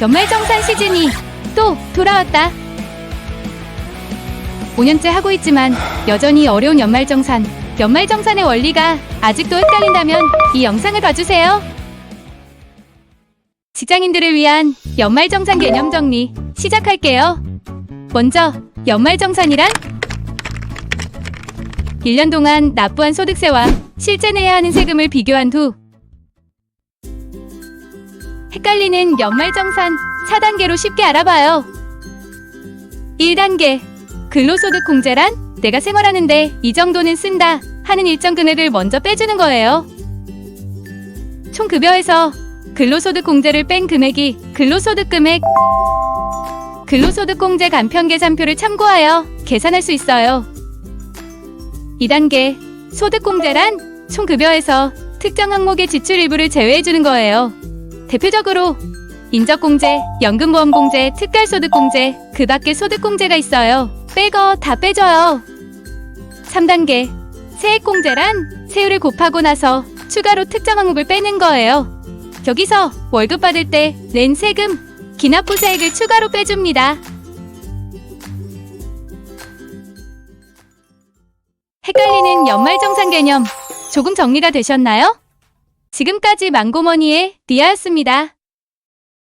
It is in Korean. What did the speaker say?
연말정산 시즌이 또 돌아왔다. 5년째 하고 있지만 여전히 어려운 연말정산. 연말정산의 원리가 아직도 헷갈린다면 이 영상을 봐주세요. 직장인들을 위한 연말정산 개념 정리 시작할게요. 먼저 연말정산이란 1년 동안 납부한 소득세와 실제 내야 하는 세금을 비교한 후 헷갈리는 연말정산 4단계로 쉽게 알아봐요. 1단계 근로소득 공제란 내가 생활하는데 이 정도는 쓴다 하는 일정 금액을 먼저 빼주는 거예요. 총 급여에서 근로소득 공제를 뺀 금액이 근로소득 금액 근로소득 공제 간편 계산표를 참고하여 계산할 수 있어요. 2단계 소득 공제란 총 급여에서 특정 항목의 지출 일부를 제외해 주는 거예요. 대표적으로 인적공제, 연금보험공제, 특별소득공제, 그 밖에 소득공제가 있어요. 빼거 다 빼줘요. 3단계 세액공제란 세율을 곱하고 나서 추가로 특정 항목을 빼는 거예요. 여기서 월급 받을 때 낸 세금, 기납부 세액을 추가로 빼줍니다. 헷갈리는 연말정산 개념 조금 정리가 되셨나요? 지금까지 망고머니의 리아였습니다.